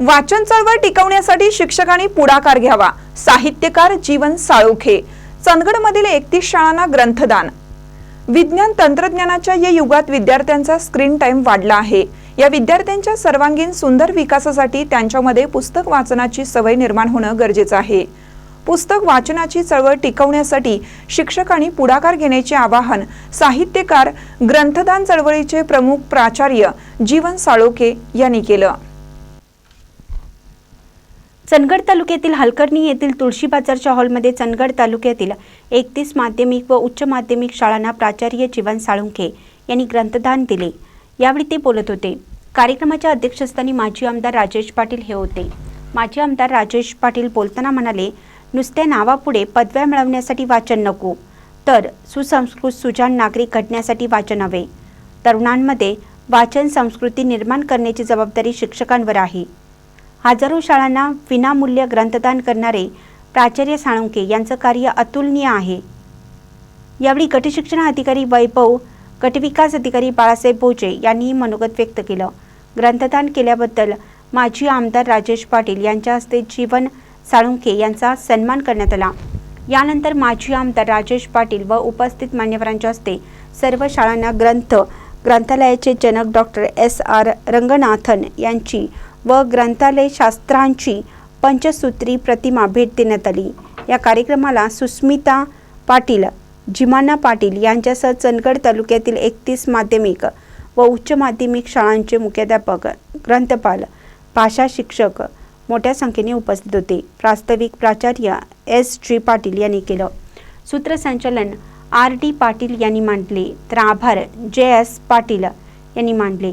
वाचन चळवळ टिकवण्यासाठी शिक्षकांनी पुढाकार घ्यावा. साहित्यकार जीवन साळोखे. चंदगडमधील एकतीस शाळांना ग्रंथदान. विज्ञान तंत्रज्ञानाच्या या युगात विद्यार्थ्यांचा स्क्रीन टाइम वाढला आहे. या विद्यार्थ्यांच्या सर्वांगीण सुंदर विकासासाठी त्यांच्यामध्ये पुस्तक वाचनाची सवय निर्माण होणं गरजेचं आहे. पुस्तक वाचनाची चळवळ टिकवण्यासाठी शिक्षकांनी पुढाकार घेण्याचे आवाहन साहित्यकार ग्रंथदान चळवळीचे प्रमुख प्राचार्य जीवन साळोखे यांनी केलं. चंदगड तालुक्यातील हलकर्णी येथील तुळशी बाजारच्या हॉलमध्ये चंदगड तालुक्यातील एकतीस माध्यमिक व उच्च माध्यमिक शाळांना प्राचार्य जीवन साळुंखे यांनी ग्रंथदान दिले. यावेळी ते बोलत होते. कार्यक्रमाच्या अध्यक्षस्थानी माजी आमदार राजेश पाटील हे होते. माजी आमदार राजेश पाटील बोलताना म्हणाले नुसत्या नावापुढे पदव्या मिळवण्यासाठी वाचन नको. तर सुसंस्कृत सुजाण नागरिक घडण्यासाठी वाचन हवे. तरुणांमध्ये वाचन संस्कृती निर्माण करण्याची जबाबदारी शिक्षकांवर आहे. हजारो शाळांना विनामूल्य ग्रंथदान करणारे प्राचार्य साळुंके यांचं कार्य अतुलनीय आहे. यावेळी गटशिक्षण अधिकारी वैभव गटविकास अधिकारी बाळासाहेब बोजे यांनी मनोगत व्यक्त केलं. ग्रंथदान केल्याबद्दल माजी आमदार राजेश पाटील यांच्या हस्ते जीवन साळुंके यांचा सन्मान करण्यात आला. यानंतर माजी आमदार राजेश पाटील व उपस्थित मान्यवरांच्या हस्ते सर्व शाळांना ग्रंथ ग्रंथालयाचे जनक डॉक्टर एस आर रंगनाथन यांची व ग्रंथालय शास्त्रांची पंचसूत्री प्रतिमा भेट देण्यात आली. या कार्यक्रमाला सुस्मिता पाटील जिमाना पाटील यांच्यासह चंदगड तालुक्यातील एकतीस माध्यमिक व उच्च माध्यमिक शाळांचे मुख्याध्यापक ग्रंथपाल भाषा शिक्षक मोठ्या संख्येने उपस्थित होते. प्रास्ताविक प्राचार्य एस. जी. पाटील यांनी केलं. सूत्रसंचालन आर. डी. पाटील यांनी मांडले. तर आभार जे. एस. पाटील यांनी मांडले.